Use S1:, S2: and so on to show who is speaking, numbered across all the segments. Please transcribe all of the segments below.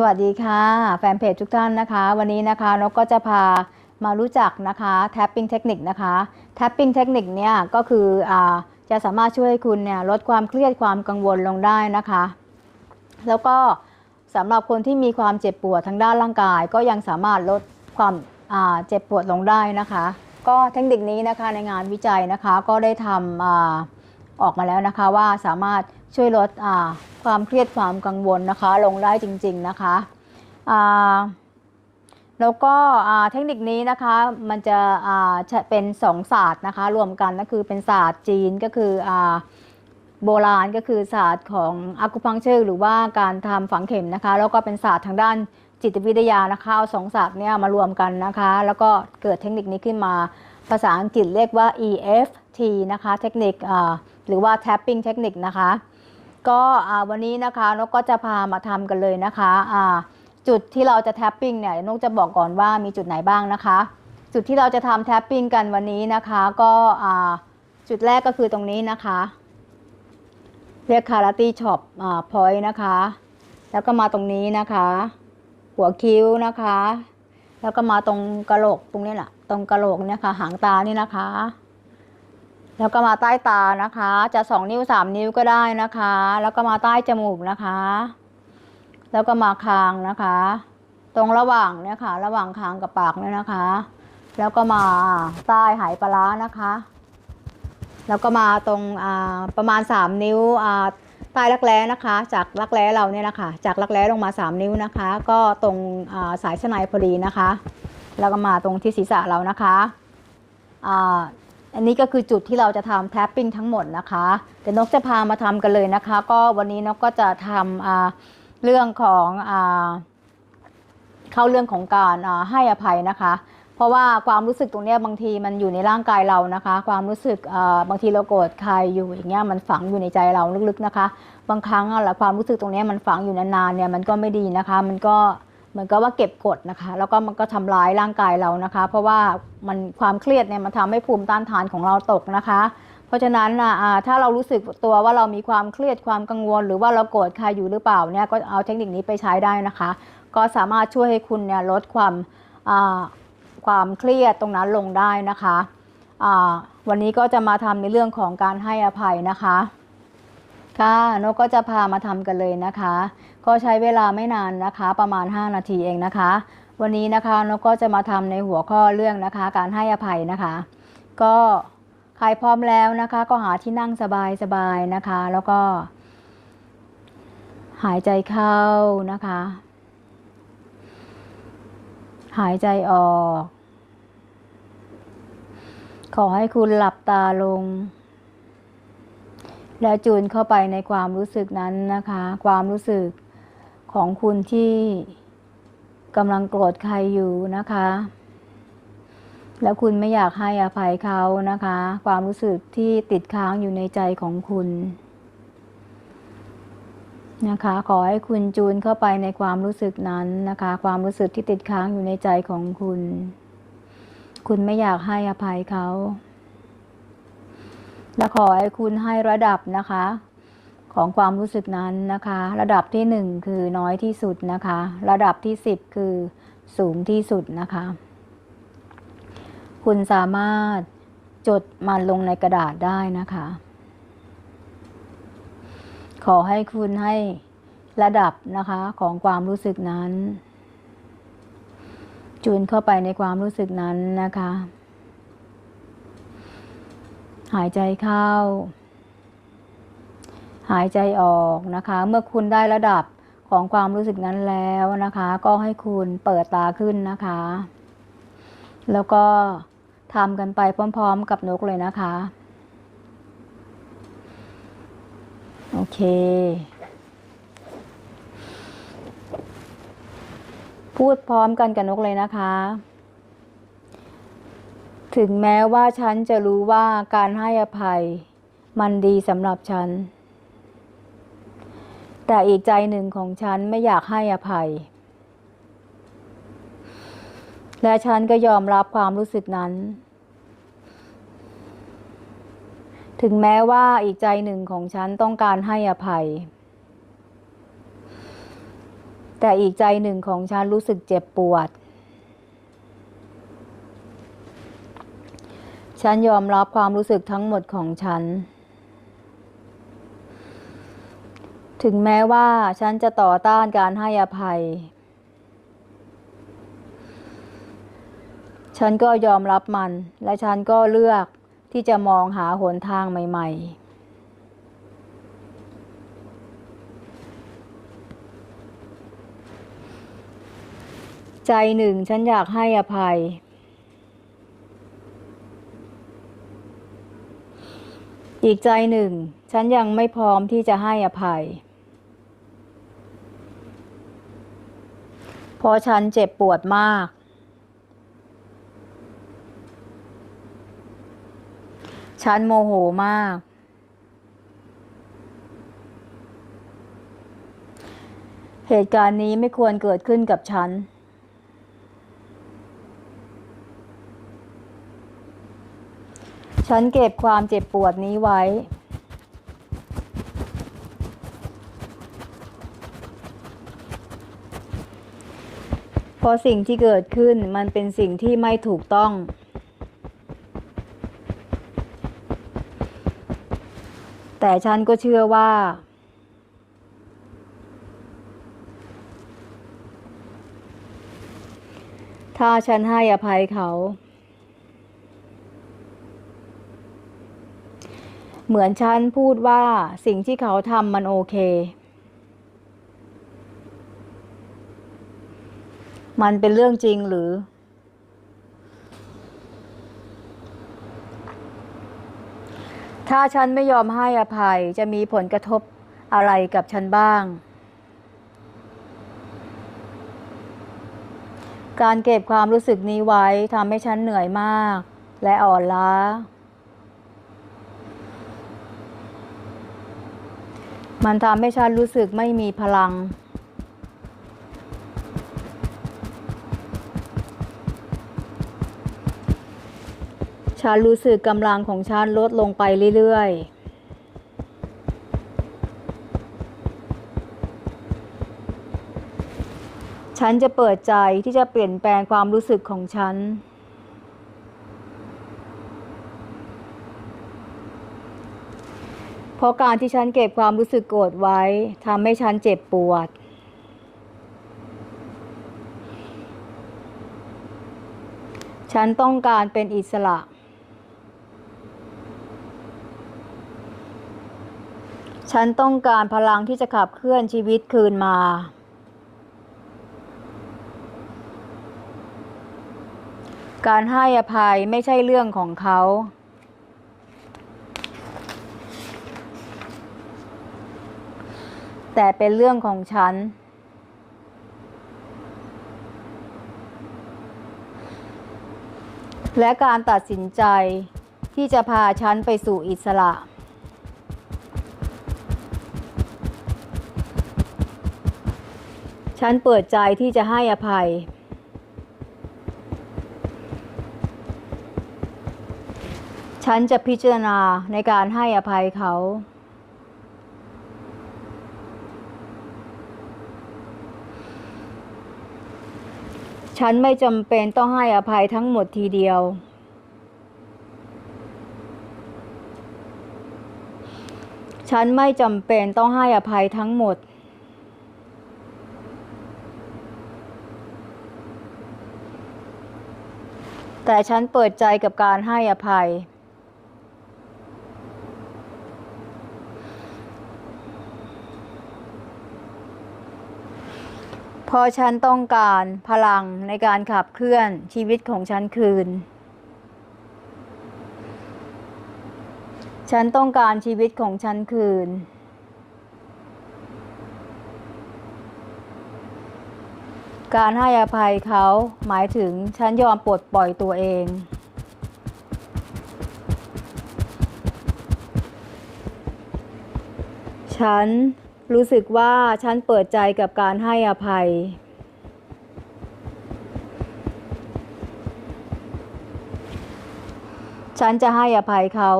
S1: สวัสดีค่ะ แฟนเพจทุกท่านนะคะ วันนี้นะคะนกก็จะพามารู้จักนะคะ tapping เทคนิคนะคะ tapping เทคนิคเนี่ยก็คืออาจะสามารถช่วยให้คุณเนี่ยลดความเครียดความกังวลลงได้นะคะ แล้วก็สำหรับคนที่มีความเจ็บปวดทางด้านร่างกาย ก็ยังสามารถลดความอ่าเจ็บปวดลงได้นะคะ ก็เทคนิคนี้นะคะในงานวิจัยนะคะก็ได้ทำอ่าออกมาแล้วนะคะว่าสามารถ ช่วยลดความเครียดความกังวลนะคะ ลงได้จริง ๆนะคะแล้วก็เทคนิคนี้นะคะมันจะอ่าจะเป็นสองศาสตร์นะคะ รวมกันก็คือเป็นศาสตร์จีนก็คืออโบราณก็คือศาสตร์ของอากูพังเชอร์หรือว่าการทำฝังเข็มนะคะ แล้วก็เป็นศาสตร์ทางด้านจิตวิทยานะคะเอาสองศาสตร์เนี่ยมารวมกันนะคะ แล้วก็เกิดเทคนิคนี้ขึ้นมาภาษาอังกฤษเรียกว่า EFT นะคะ เทคนิคหรือว่า tapping เทคนิคนะคะ ก็วันนี้นะคะนกก็จะพามาทำกันเลยนะคะจุดที่เราจะ tapping เนี่ยนกจะบอกก่อนว่ามีจุดไหนบ้างนะคะ จุดที่เราจะทำ tapping กันวันนี้นะคะก็จุดแรกก็คือตรงนี้นะคะ เรียกคาราตี้ช็อปพอยต์นะคะ แล้วก็มาตรงนี้นะคะ หัวคิ้วนะคะ แล้วก็มาตรงกระโหลกตรงนี้แหละตรงกระโหลกเนี่ยค่ะหางตานี่นะคะ แล้วก็มาใต้ตานะคะ จะสองนิ้วสามนิ้วก็ได้นะคะ แล้วก็มาใต้จมูกนะคะ แล้วก็มาคางนะคะ ตรงระหว่างเนี่ยค่ะ ระหว่างคางกับปากเนี่ยนะคะ แล้วก็มาใต้ไหปลาร้นะคะ แล้วก็มาตรงอ่าประมาณ3นิ้วอ่าใต้รักแร้นะคะ จากรักแร้เราเนี่ยนะคะ จากรักแร้ลงมา3นิ้วนะคะ ก็ตรงอ่าสายสนายพอดีนะคะ แล้วก็มาตรงที่ศีรษะเรานะคะ อันนี้ก็คือจุดที่เราจะทำแทปปิ้งทั้งหมดนะคะเดี๋ยวนกจะพามาทำกันเลยนะคะ ก็วันนี้นกก็จะทำเรื่องของอเข้าเรื่องของการให้อภัยนะคะ เพราะว่าความรู้สึกตรงนี้บางทีมันอยู่ในร่างกายเรานะคะ ความรู้สึกบางทีเราโกรธใครอยู่อย่างเงี้ยมันฝังอยู่ในใจเราลึกๆนะคะ บางครั้งอะแหละความรู้สึกตรงนี้มันฝังอยู่นานๆเนี่ยมันก็ไม่ดีนะคะ มันก็ เหมือนกับว่าเก็บกดนะคะ แล้วก็มันก็ทำร้ายร่างกายเรานะคะ เพราะว่ามันความเครียดเนี่ยมันทำให้ภูมิต้านทานของเราตกนะคะ เพราะฉะนั้นอะถ้าเรารู้สึกตัวว่าเรามีความเครียดความกังวล หรือว่าเราโกรธใครอยู่หรือเปล่าเนี่ยก็เอาเทคนิคนี้ไปใช้ได้นะคะ ก็สามารถช่วยให้คุณเนี่ยลดความความเครียดตรงนั้นลงได้นะคะ วันนี้ก็จะมาทำในเรื่องของการให้อภัยนะคะ ค่ะนกก็จะพามาทำกันเลยนะคะ ก็ใช้เวลาไม่นานนะคะ ประมาณ 5 นาทีเองนะคะ วันนี้นะคะนกก็จะมาทำในหัวข้อเรื่องนะคะ การให้อภัยนะคะ ก็ใครพร้อมแล้วนะคะ ก็หาที่นั่งสบายๆนะคะ แล้วก็ หายใจเข้านะคะ หายใจออก ขอให้คุณหลับตาลง แล้วจูนเข้าไปในความรู้สึกนั้นนะคะ ความรู้สึกของคุณที่กำลังโกรธใครอยู่นะคะ แล้วคุณไม่อยากให้อภัยเขานะคะ ความรู้สึกที่ติดค้างอยู่ในใจของคุณนะคะ ขอให้คุณจูนเข้าไปในความรู้สึกนั้นนะคะ ความรู้สึกที่ติดค้างอยู่ในใจของคุณ คุณไม่อยากให้อภัยเขา และขอให้คุณให้ระดับนะคะ ของความรู้สึกนั้นนะคะ ระดับที่หนึ่งคือน้อยที่สุดนะคะ ระดับที่สิบคือสูงที่สุดนะคะ คุณสามารถจดมันลงในกระดาษได้นะคะ ขอให้คุณให้ระดับนะคะของความรู้สึกนั้น จูนเข้าไปในความรู้สึกนั้นนะคะ หายใจเข้า หายใจออกนะคะ เมื่อคุณได้ระดับของความรู้สึกนั้นแล้วนะคะ ก็ให้คุณเปิดตาขึ้นนะคะ แล้วก็ทำกันไปพร้อมๆกับนกเลยนะคะ โอเค พูดพร้อมกันกับนกเลยนะคะ ถึงแม้ว่าฉันจะรู้ว่าการให้อภัย มันดีสำหรับฉัน แต่อีกใจหนึ่งของฉันไม่อยากให้อภัย และฉันก็ยอมรับความรู้สึกนั้น ถึงแม้ว่าอีกใจหนึ่งของฉันต้องการให้อภัย แต่อีกใจหนึ่งของฉันรู้สึกเจ็บปวด ฉันยอมรับความรู้สึกทั้งหมดของฉัน ถึงแม้ว่าฉันจะต่อต้านการให้อภัย ฉันก็ยอมรับมัน และฉันก็เลือกที่จะมองหาหนทางใหม่ ๆใจหนึ่งฉันอยากให้อภัย อีกใจหนึ่ง ฉันยังไม่พร้อมที่จะให้อภัย เพราะฉันเจ็บปวดมาก ฉันโมโหมาก เหตุการณ์นี้ไม่ควรเกิดขึ้นกับฉัน ฉันเก็บความเจ็บปวดนี้ไว้ เพราะสิ่งที่เกิดขึ้นมันเป็นสิ่งที่ไม่ถูกต้อง แต่ฉันก็เชื่อว่าถ้าฉันให้อภัยเขา เหมือนฉันพูดว่าสิ่งที่เขาทำมันโอเค มันเป็นเรื่องจริงหรือ ถ้าฉันไม่ยอมให้อภัยจะมีผลกระทบอะไรกับฉันบ้าง การเก็บความรู้สึกนี้ไว้ทำให้ฉันเหนื่อยมาก และอ่อนล้า มันทำให้ฉันรู้สึกไม่มีพลัง ฉันรู้สึกกำลังของฉันลดลงไปเรื่อยๆฉันจะเปิดใจที่จะเปลี่ยนแปลงความรู้สึกของฉัน เพราะการที่ฉันเก็บความรู้สึกโกรธไว้ทำให้ฉันเจ็บปวด ฉันต้องการเป็นอิสระ ฉันต้องการพลังที่จะขับเคลื่อนชีวิตคืนมาการให้อภัยไม่ใช่เรื่องของเขา แต่เป็นเรื่องของฉัน และการตัดสินใจที่จะพาฉันไปสู่อิสระ ฉันเปิดใจที่จะให้อภัย ฉันจะพิจารณาในการให้อภัยเขา ฉันไม่จำเป็นต้องให้อภัยทั้งหมดทีเดียว ฉันไม่จำเป็นต้องให้อภัยทั้งหมด แต่ฉันเปิดใจกับการให้อภัย ราะฉันต้องการพลังในการขับเคลื่อนชีวิตของฉันคืน ฉันต้องการชีวิตของฉันคืน การให้อภัยเขาหมายถึงฉันยอมปลดปล่อยตัวเองฉัน รู้สึกว่าฉันเปิดใจกับการให้อภัย ฉันจะให้อภัยเขา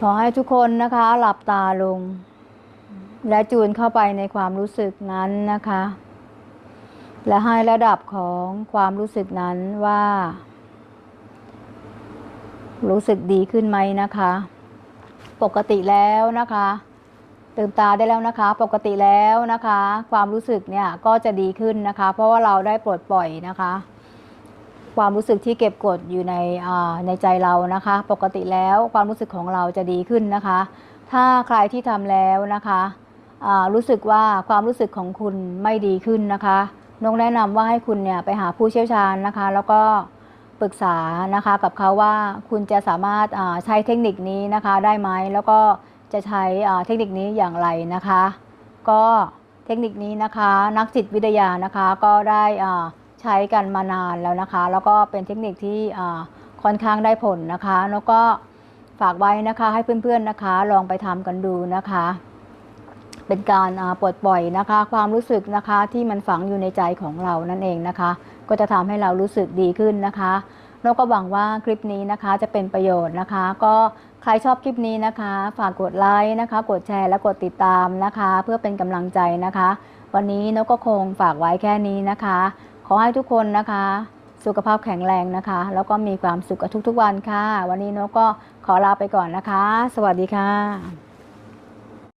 S1: ขอให้ทุกคนนะคะหลับตาลง และจูนเข้าไปในความรู้สึกนั้นนะคะ และให้ระดับของความรู้สึกนั้นว่า รู้สึกดีขึ้นไหมนะคะ ปกติแล้วนะคะตื่นตาได้แล้วนะคะ ปกติแล้วนะคะ ความรู้สึกเนี่ยก็จะดีขึ้นนะคะ เพราะว่าเราได้ปลดปล่อยนะคะ ความรู้สึกที่เก็บกดอยู่ในในใจเรานะคะ ปกติแล้วความรู้สึกของเราจะดีขึ้นนะคะ ถ้าใครที่ทำแล้วนะคะรู้สึกว่าความรู้สึกของคุณไม่ดีขึ้นนะคะนกแนะนำว่าให้คุณเนี่ยไปหาผู้เชี่ยวชาญนะคะ แล้วก็ ปรึกษานะคะกับเขาว่าคุณจะสามารถใช้เทคนิคนี้นะคะได้ไหมแล้วก็จะใช้เทคนิคนี้อย่างไรนะคะ ก็เทคนิคนี้นะคะนักจิตวิทยานะคะก็ได้ใช้กันมานานแล้วนะคะ แล้วก็เป็นเทคนิคที่ค่อนข้างได้ผลนะคะ แล้วก็ฝากไว้นะคะให้เพื่อนๆนะคะ ลองไปทำกันดูนะคะ เป็นการปลดปล่อยนะคะ ความรู้สึกนะคะที่มันฝังอยู่ในใจของเรานั่นเองนะคะ ก็จะทำให้เรารู้สึกดีขึ้นนะคะแล้วก็หวังว่าคลิปนี้นะคะจะเป็นประโยชน์นะคะ ก็ใครชอบคลิปนี้นะคะ ฝากกดไลค์นะคะ กดแชร์และกดติดตามนะคะ เพื่อเป็นกำลังใจนะคะ วันนี้นกก็คงฝากไว้แค่นี้นะคะ ขอให้ทุกคนนะคะ สุขภาพแข็งแรงนะคะ แล้วก็มีความสุขทุกๆวันค่ะ วันนี้นกก็ขอลาไปก่อนนะคะ สวัสดีค่ะ